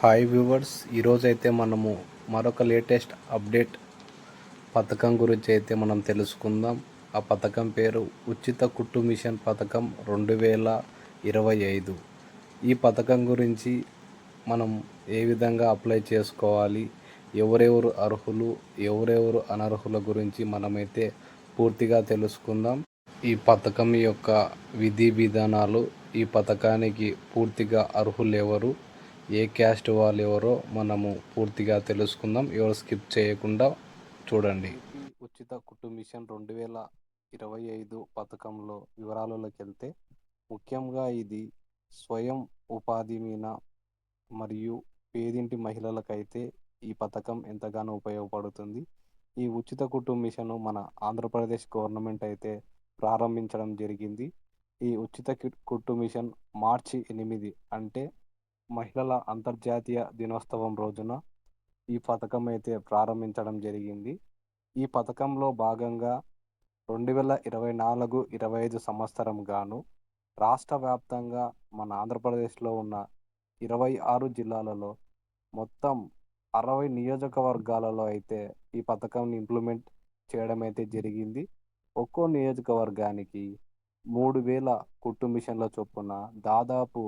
Hi viewers ఈరోజైతే మనము మరొక లేటెస్ట్ అప్డేట్ పథకం గురించి అయితే మనం తెలుసుకుందాం. ఆ పథకం పేరు ఉచిత కుట్టు మిషన్ పథకం రెండు వేల ఇరవై ఐదు. ఈ పథకం గురించి మనం ఏ విధంగా అప్లై చేసుకోవాలి ఎవరెవరు అర్హులు ఎవరెవరు అనర్హుల గురించి మనమైతే పూర్తిగా తెలుసుకుందాం. ఈ పథకం యొక్క విధి విధానాలు ఈ పథకానికి పూర్తిగా అర్హులు ఎవరు ఏ క్యాస్ట్ వాళ్ళు ఎవరో మనము పూర్తిగా తెలుసుకుందాం. ఎవరు స్కిప్ చేయకుండా చూడండి. ఉచిత కుటుంబ మిషన్ రెండు వేల ఇరవై ఐదు పథకంలో వివరాలలోకి వెళ్తే ముఖ్యంగా ఇది స్వయం ఉపాధి మీద మరియు పేదింటి మహిళలకైతే ఈ పథకం ఎంతగానో ఉపయోగపడుతుంది. ఈ ఉచిత కుటుంబ మిషన్ మన ఆంధ్రప్రదేశ్ గవర్నమెంట్ అయితే ప్రారంభించడం జరిగింది. ఈ ఉచిత కుట్టు మిషన్ మార్చి ఎనిమిది అంటే మహిళల అంతర్జాతీయ దినోత్సవం రోజున ఈ పథకం అయితే ప్రారంభించడం జరిగింది. ఈ పథకంలో భాగంగా రెండు వేల ఇరవై నాలుగు ఇరవై ఐదు సంవత్సరం గాను రాష్ట్ర వ్యాప్తంగా మన ఆంధ్రప్రదేశ్లో ఉన్న ఇరవై ఆరు జిల్లాలలో మొత్తం అరవై నియోజకవర్గాలలో అయితే ఈ పథకాన్ని ఇంప్లిమెంట్ చేయడం అయితే జరిగింది. ఒక్కో నియోజకవర్గానికి మూడు వేల కుట్టు మిషన్ల చొప్పున దాదాపు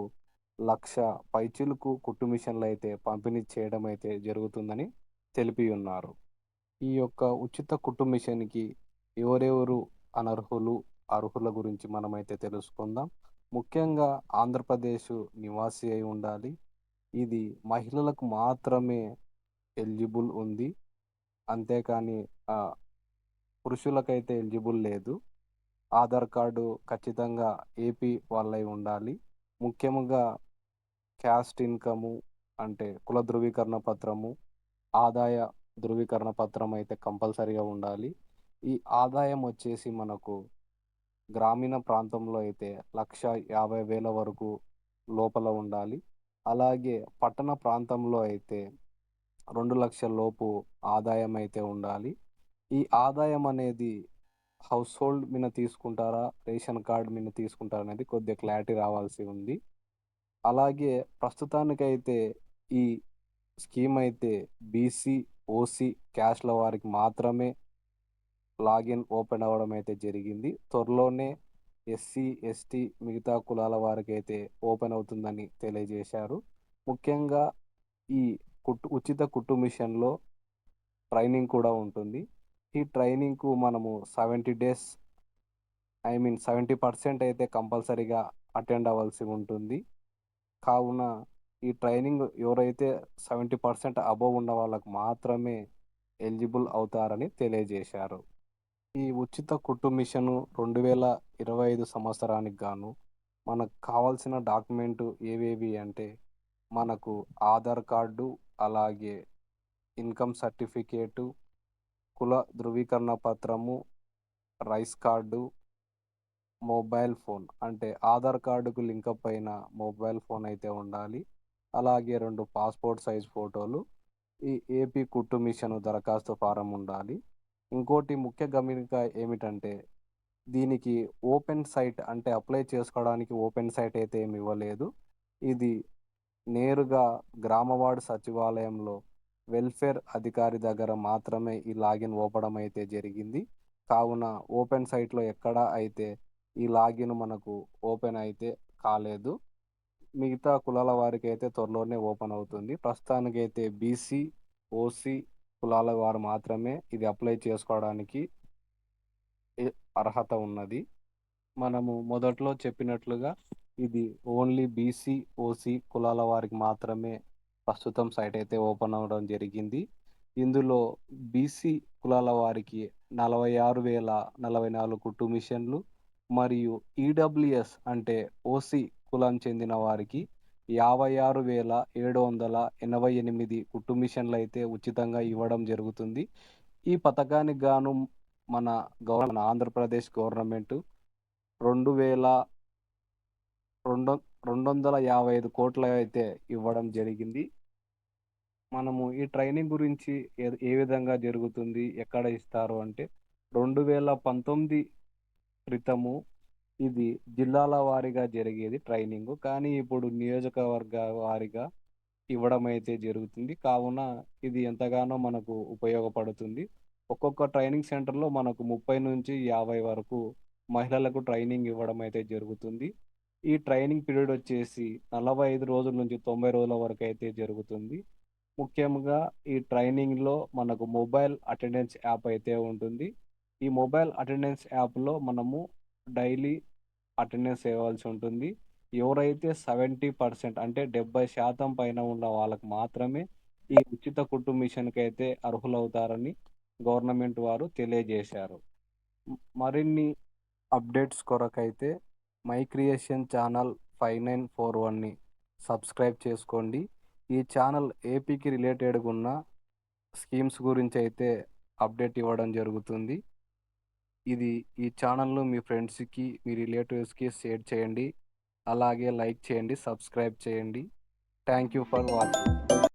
లక్ష పైచిలుకు కుట్టు మిషన్లు అయితే పంపిణీ చేయడం అయితే జరుగుతుందని తెలిపి ఉన్నారు ఈ యొక్క ఉచిత కుట్టు మిషన్కి ఎవరెవరు అనర్హులు అర్హుల గురించి మనమైతే తెలుసుకుందాం. ముఖ్యంగా ఆంధ్రప్రదేశ్ నివాసి అయి ఉండాలి. ఇది మహిళలకు మాత్రమే ఎలిజిబుల్ ఉంది. అంతేకాని పురుషులకైతే ఎలిజిబుల్ లేదు. ఆధార్ కార్డు ఖచ్చితంగా ఏపీ వాళ్ళై ఉండాలి. ముఖ్యంగా క్యాస్ట్ ఇన్కము అంటే కుల ధృవీకరణ పత్రము ఆదాయ ధృవీకరణ పత్రం అయితే కంపల్సరీగా ఉండాలి. ఈ ఆదాయం వచ్చేసి మనకు గ్రామీణ ప్రాంతంలో అయితే లక్ష యాభై వేల వరకు లోపల ఉండాలి. అలాగే పట్టణ ప్రాంతంలో అయితే రెండు లక్షల లోపు ఆదాయం అయితే ఉండాలి. ఈ ఆదాయం అనేది హౌస్ హోల్డ్ మీద తీసుకుంటారా రేషన్ కార్డ్ మీద తీసుకుంటారా అనేది కొద్దిగా క్లారిటీ రావాల్సి ఉంది. అలాగే ప్రస్తుతానికైతే ఈ స్కీమ్ అయితే బీసీ ఓసీ క్యాస్ట్ల వారికి మాత్రమే లాగిన్ ఓపెన్ అవ్వడం అయితే జరిగింది. త్వరలోనే ఎస్సీ ఎస్టీ మిగతా కులాల వారికి అయితే ఓపెన్ అవుతుందని తెలియజేశారు. ముఖ్యంగా ఈ కుట్టు ఉచిత కుట్టు మిషన్లో ట్రైనింగ్ కూడా ఉంటుంది. ఈ ట్రైనింగ్కు మనము seventy days I mean seventy percent అయితే కంపల్సరీగా అటెండ్ అవ్వాల్సి ఉంటుంది. కావున ఈ ట్రైనింగ్ ఎవరైతే సెవెంటీ పర్సెంట్ అబోవ్ ఉన్న వాళ్ళకు మాత్రమే ఎలిజిబుల్ అవుతారని తెలియజేశారు. ఈ ఉచిత కుట్టు మిషను రెండు వేల ఇరవై ఐదు సంవత్సరానికి గాను మనకు కావాల్సిన డాక్యుమెంటు ఏవేవి అంటే మనకు ఆధార్ కార్డు అలాగే ఇన్కమ్ సర్టిఫికేటు కుల ధృవీకరణ పత్రము రైస్ కార్డు మొబైల్ ఫోన్ అంటే ఆధార్ కార్డుకు లింకప్ అయిన మొబైల్ ఫోన్ అయితే ఉండాలి. అలాగే రెండు పాస్పోర్ట్ సైజ్ ఫోటోలు ఈ ఏపీ కుట్టు మిషన్ దరఖాస్తు ఫారం ఉండాలి. ఇంకోటి ముఖ్య గమనిక ఏమిటంటే దీనికి ఓపెన్ సైట్ అంటే అప్లై చేసుకోవడానికి ఓపెన్ సైట్ అయితే ఏమి ఇవ్వలేదు. ఇది నేరుగా గ్రామవార్డు సచివాలయంలో వెల్ఫేర్ అధికారి దగ్గర మాత్రమే ఈ లాగిన్ ఓపడం అయితే జరిగింది. కావున ఓపెన్ సైట్లో ఎక్కడా అయితే ఈ లాగిన్ మనకు ఓపెన్ అయితే కాలేదు. మిగతా కులాల వారికి అయితే త్వరలోనే ఓపెన్ అవుతుంది. ప్రస్తుతానికైతే బీసీ ఓసీ కులాల వారు మాత్రమే ఇది అప్లై చేసుకోవడానికి అర్హత ఉన్నది. మనము మొదట్లో చెప్పినట్లుగా ఇది ఓన్లీ బీసీ ఓసీ కులాల వారికి మాత్రమే ప్రస్తుతం సైట్ అయితే ఓపెన్ అవ్వడం జరిగింది. ఇందులో బీసీ కులాల వారికి నలభై ఆరు వేల నలభై నాలుగు కుట్టు మిషన్లు మరియు ఈడబ్ల్యూఎస్ అంటే ఓసీ కులం చెందిన వారికి యాభై ఆరు వేల ఏడు వందల ఎనభై ఎనిమిది కుట్టు మిషన్లు అయితే ఉచితంగా ఇవ్వడం జరుగుతుంది. ఈ పథకానికి గాను మన గవర్న ఆంధ్రప్రదేశ్ గవర్నమెంట్ రెండు వేల రెండు రెండు వందల యాభై ఐదు కోట్ల అయితే ఇవ్వడం జరిగింది. మనము ఈ ట్రైనింగ్ గురించి ఏ ఏ విధంగా జరుగుతుంది ఎక్కడ ఇస్తారు అంటే రెండు వేల పంతొమ్మిది క్రితము ఇది జిల్లాల వారీగా జరిగేది ట్రైనింగ్ కానీ ఇప్పుడు నియోజకవర్గ వారీగా ఇవ్వడం అయితే జరుగుతుంది. కావున ఇది ఎంతగానో మనకు ఉపయోగపడుతుంది. ఒక్కొక్క ట్రైనింగ్ సెంటర్‌లో మనకు 30-50 వరకు మహిళలకు ట్రైనింగ్ ఇవ్వడం అయితే జరుగుతుంది. ఈ ట్రైనింగ్ పీరియడ్ వచ్చేసి 45 రోజుల నుంచి 90 రోజుల వరకు అయితే జరుగుతుంది. ముఖ్యంగా ఈ ట్రైనింగ్‌లో మనకు మొబైల్ అటెండెన్స్ యాప్ అయితే ఉంటుంది. ఈ మొబైల్ అటెండెన్స్ యాప్‌లో మనము డైలీ అటెండెన్స్ వేయవలసి ఉంటుంది. ఎవరైతే 70% అంటే 70% పైన ఉన్న వాళ్ళకు మాత్రమే ఈ ఉచిత కుట్టు అయితే అర్హులవుతారని గవర్నమెంట్ వారు తెలియజేశారు. మరిన్ని అప్డేట్స్ కొరకైతే మై క్రియేషన్ ఛానల్ 5941ని సబ్స్క్రైబ్ చేసుకోండి. ఈ ఛానల్ ఏపీకి రిలేటెడ్‌గా ఉన్న స్కీమ్స్ గురించి అయితే అప్డేట్ ఇవ్వడం జరుగుతుంది. ఇది ఈ ఛానల్‌ను మీ ఫ్రెండ్స్‌కి, మీ రిలేటివ్స్‌కి షేర్ చేయండి. అలాగే లైక్ చేయండి, సబ్స్క్రైబ్ చేయండి. Thank you for watching.